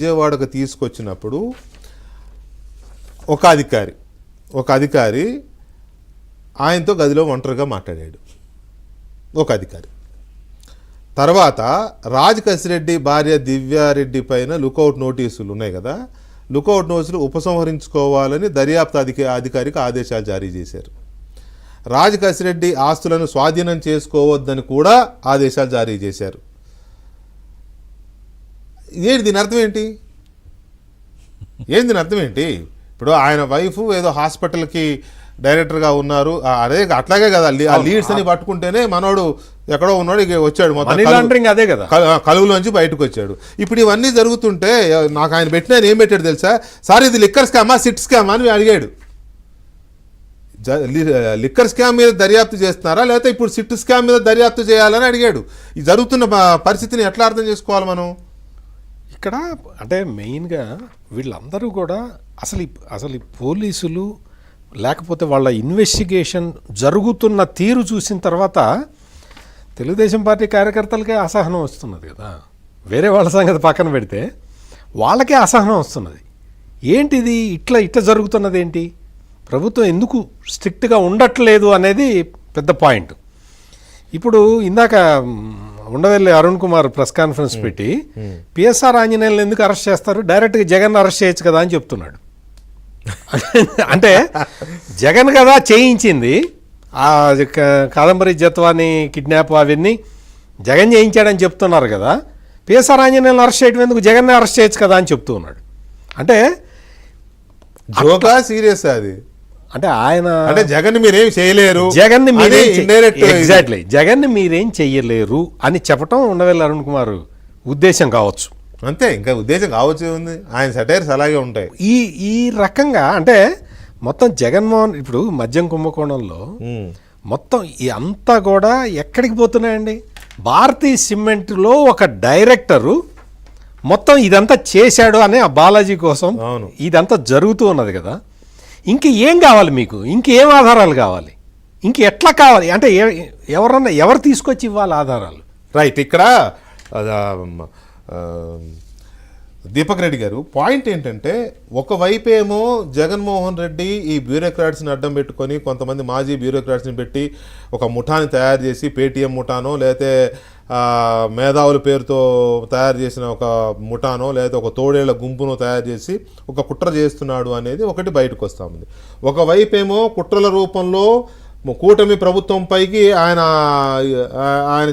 విజయవాడకు తీసుకొచ్చినప్పుడు ఒక అధికారి ఒక అధికారి ఆయనతో గదిలో ఒంటరిగా మాట్లాడాడు. ఒక అధికారి. తర్వాత రాజ్ కసిరెడ్డి భార్య దివ్యారెడ్డి పైన లుకౌట్ నోటీసులు ఉన్నాయి కదా లుకౌట్ నోటీసులు ఉపసంహరించుకోవాలని దర్యాప్తు అధిక అధికారికి ఆదేశాలు జారీ చేశారు. రాజ్ కసిరెడ్డి ఆస్తులను స్వాధీనం చేసుకోవద్దని కూడా ఆదేశాలు జారీ చేశారు. ఏంటి దీని అర్థం ఏంటి? ఏంటి దీని అర్థం ఏంటి? ఇప్పుడు ఆయన వైఫ్ ఏదో హాస్పిటల్కి డైరెక్టర్గా ఉన్నారు. అదే అట్లాగే కదా ఆ లీడ్స్ అని పట్టుకుంటేనే మనోడు ఎక్కడో ఉన్నాడు ఇక వచ్చాడు మొత్తం లాండరింగ్ అదే కదా. కలు- కలువులోంచి బయటకు వచ్చాడు. ఇప్పుడు ఇవన్నీ జరుగుతుంటే నాకు ఆయన పెట్టిన ఏం పెట్టాడు తెలుసా? సార్ ఇది లిక్కర్ స్కామా సిట్ స్కామా అని అడిగాడు. లిక్కర్ స్కామ్ మీద దర్యాప్తు చేస్తున్నారా? లేకపోతే ఇప్పుడు సిట్ స్కామ్ మీద దర్యాప్తు చేయాలని అడిగాడు. ఈ జరుగుతున్న పరిస్థితిని ఎట్లా అర్థం చేసుకోవాలి మనం? ఇక్కడ అంటే మెయిన్గా వీళ్ళందరూ కూడా అసలు అసలు పోలీసులు లేకపోతే వాళ్ళ ఇన్వెస్టిగేషన్ జరుగుతున్న తీరు చూసిన తర్వాత తెలుగుదేశం పార్టీ కార్యకర్తలకే అసహనం వస్తున్నది కదా. వేరే వాళ్ళ సంగతి పక్కన పెడితే వాళ్ళకే అసహనం వస్తున్నది. ఏంటిది? ఇట్లా ఇట్లా జరుగుతున్నది ఏంటి? ప్రభుత్వం ఎందుకు స్ట్రిక్ట్గా ఉండట్లేదు అనేది పెద్ద పాయింట్. ఇప్పుడు ఇందాక ఉండవల్లి అరుణ్ కుమార్ ప్రెస్ కాన్ఫరెన్స్ పెట్టి పిఎస్ఆర్ ఆంజనేయులను ఎందుకు అరెస్ట్ చేస్తారు? డైరెక్ట్గా జగన్ అరెస్ట్ చేయొచ్చు కదా అని చెప్తున్నాడు. అంటే జగన్ కదా చేయించింది. ఆ కాదంబరి జత్వాని కిడ్నాప్ అవన్నీ జగన్ చేయించాడని చెప్తున్నారు కదా. పిఎస్ఆర్ ఆంజనేయులను అరెస్ట్ చేయడం ఎందుకు? జగన్నే అరెస్ట్ చేయొచ్చు కదా అని చెప్తూ ఉన్నాడు. అంటే జోకా సీరియస్ అది. అంటే ఆయన అంటే జగన్ మీరేం చేయలేరు? జగన్ ఎగ్జాక్ట్లీ జగన్ మీరేం చెయ్యలేరు అని చెప్పటం ఉండవల్లి అరుణ్ కుమార్ ఉద్దేశం కావచ్చు. అంతే ఇంకా ఉద్దేశం కావచ్చు ఉంది. ఆయన సెటైర్స్ అలాగే ఉంటాయి. ఈ ఈ రకంగా అంటే మొత్తం జగన్మోహన్ ఇప్పుడు మద్యం కుంభకోణంలో. మొత్తం ఈ అంతా కూడా ఎక్కడికి పోతున్నాయండి? భారతీయ సిమెంట్లో ఒక డైరెక్టరు మొత్తం ఇదంతా చేశాడు అనే ఆ బాలాజీ కోసం. ఇదంతా జరుగుతూ ఉన్నది కదా? ఇంక ఏం కావాలి మీకు? ఇంకేం ఆధారాలు కావాలి? ఇంక ఎట్లా కావాలి? అంటే ఎవరన్నా ఎవరు తీసుకొచ్చి ఇవ్వాలి ఆధారాలు? రైట్ ఇక్కడ దీపక్ రెడ్డి గారు పాయింట్ ఏంటంటే ఒకవైపేమో ఏమో జగన్మోహన్ రెడ్డి ఈ బ్యూరోక్రాట్స్ని అడ్డం పెట్టుకొని కొంతమంది మాజీ బ్యూరోక్రాట్స్ని పెట్టి ఒక ముఠాని తయారు చేసి పేటీఎం ముఠానో లేకపోతే మేధావుల పేరుతో తయారు చేసిన ఒక ముఠానో లేదా ఒక తోడేళ్ళ గుంపునో తయారు చేసి ఒక కుట్ర చేస్తున్నాడు అనేది ఒకటి బయటకు వస్తూ ఉంది. ఒకవైపు ఏమో కుట్రల రూపంలో కూటమి ప్రభుత్వం పైకి ఆయన ఆయన